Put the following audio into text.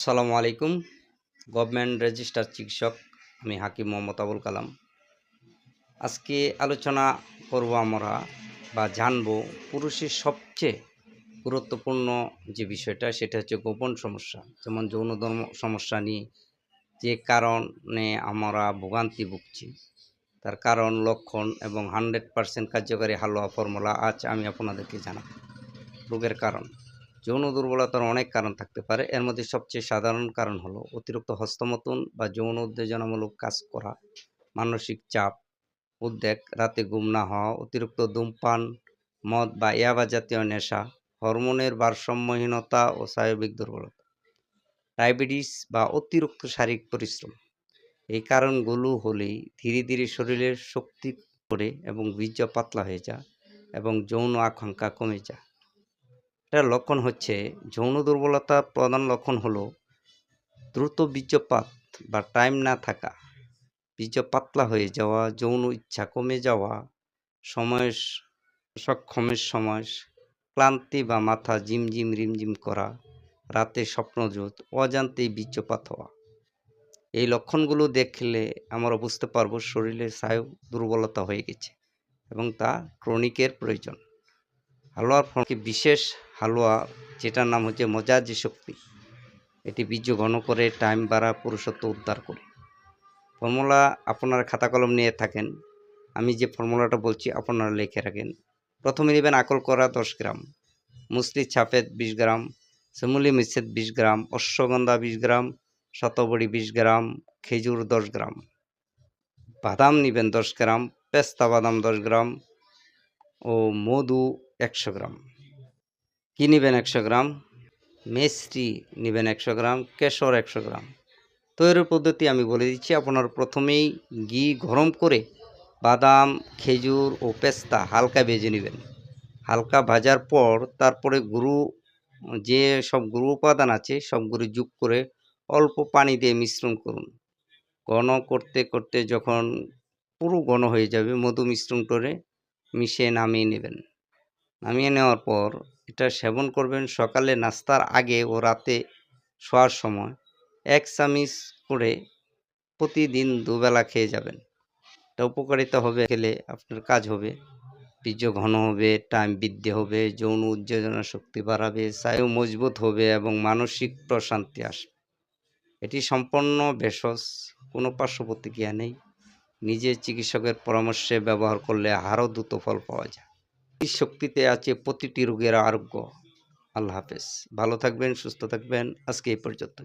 আসসালামু আলাইকুম। Government register চিকিৎসক, আমি হাকিম মোহাম্মদ আবুল কালাম। আজকে আলোচনা করব আমরা বা জানব পুরুষের সবচেয়ে গুরুত্বপূর্ণ যে বিষয়টা, সেটা হচ্ছে গোপন সমস্যা, যেমন যৌন ধর্ম সমস্যা নিয়ে যে কারণে আমরা ভোগান্তি ভুগছি। তার কারণ, লক্ষণ এবং হান্ড্রেড পার্সেন্ট কার্যকারী হালুয়া ফর্মুলা আজ আমি আপনাদেরকে জানাব। রোগের কারণ। যৌন দুর্বলতার অনেক কারণ থাকতে পারে। এর মধ্যে সবচেয়ে সাধারণ কারণ হলো অতিরিক্ত হস্তমতন বা যৌন উত্তেজনামূলক কাজ করা, মানসিক চাপ, উদ্বেগ, রাতে ঘুম না হওয়া, অতিরিক্ত ধূমপান, মদ বা ইয়াবা জাতীয় নেশা, হরমোনের ভারসাম্যহীনতা ও স্বাভাবিক দুর্বলতা, ডায়াবেটিস বা অতিরিক্ত শারীরিক পরিশ্রম। এই কারণগুলো হলেই ধীরে ধীরে শরীরের শক্তি পড়ে এবং বীর্য পাতলা হয়ে যায় এবং যৌন আকাঙ্ক্ষা কমে যায়। এটার লক্ষণ হচ্ছে যৌন দুর্বলতা প্রধান লক্ষণ হলো দ্রুত বীর্যপাত বা টাইম না থাকা। বীর্য পাতলা হয়ে যাওয়া, যৌন ইচ্ছা কমে যাওয়া সময় সক্ষমের সময়, ক্লান্তি বা মাথা ঝিমঝিম, রিমঝিম করা, রাতে স্বপ্নজোত, অজান্তেই বীর্যপাত হওয়া। এই লক্ষণগুলো দেখলে আমরা বুঝতে পারব শরীরের স্নায়ু দুর্বলতা হয়ে গেছে এবং তা ক্রনিকের প্রয়োজন। হালুয়ার ফলকে বিশেষ হালুয়া, যেটার নাম হচ্ছে মজাজি শক্তি। এটি বীর্য ঘন করে টাইম বাড়া পুরুষত্ব উদ্ধার করে। ফর্মুলা আপনারা খাতা কলম নিয়ে থাকেন। আমি যে ফর্মুলাটা বলছি আপনারা লিখে রাখেন। প্রথমে নেবেন আকল করা দশ গ্রাম, মুসলি ছাফেদ বিশ গ্রাম, সেমুলি মিশ্রেদ বিশ গ্রাম, অশ্বগন্ধা বিশ গ্রাম, শতবড়ি বিশ গ্রাম, খেজুর দশ গ্রাম। বাদাম নেবেন দশ গ্রাম, পেস্তা বাদাম দশ গ্রাম ও মধু একশো গ্রাম। কী নেবেন একশো গ্রাম? মেস্টি নেবেন একশো গ্রাম, কেশর একশো গ্রাম। তৈরির পদ্ধতি আমি বলে দিচ্ছি, আপনার প্রথমেই ঘি গরম করে বাদাম, খেজুর ও পেস্তা হালকা ভেজে নেবেন। হালকা ভাজার পর তারপরে গুরু যে সব গুরু উপাদান আছে সবগুলো যোগ করে অল্প পানি দিয়ে মিশ্রণ করুন। ঘন করতে করতে যখন পুরো ঘন হয়ে যাবে, মধু মিশ্রণ করে মিশিয়ে নামিয়ে নেবেন। নামিয়ে নেওয়ার পর এটা সেবন করবেন সকালে নাস্তার আগে ও রাতে শোয়ার সময়। এক চামিচ করে প্রতিদিন দুবেলা খেয়ে যাবেন। এটা উপকারিতা হবে, খেলে আপনার কাজ হবে। বীর্য ঘন হবে টাইম বৃদ্ধি হবে, যৌন উত্তেজনা শক্তি বাড়াবে, স্নায়ু মজবুত হবে এবং মানসিক প্রশান্তি আসবে। এটি সম্পূর্ণ ভেষজ, কোনো পার্শ্ব প্রতিক্রিয়া নেই। নিজে চিকিৎসকের পরামর্শে ব্যবহার করলে আরও দ্রুত ফল পাওয়া যায়। শক্তিতে আছে প্রতিটি রোগের আরোগ্য। আল্লাহ হাফেজ। ভালো থাকবেন সুস্থ থাকবেন। আজকে এই পর্যন্ত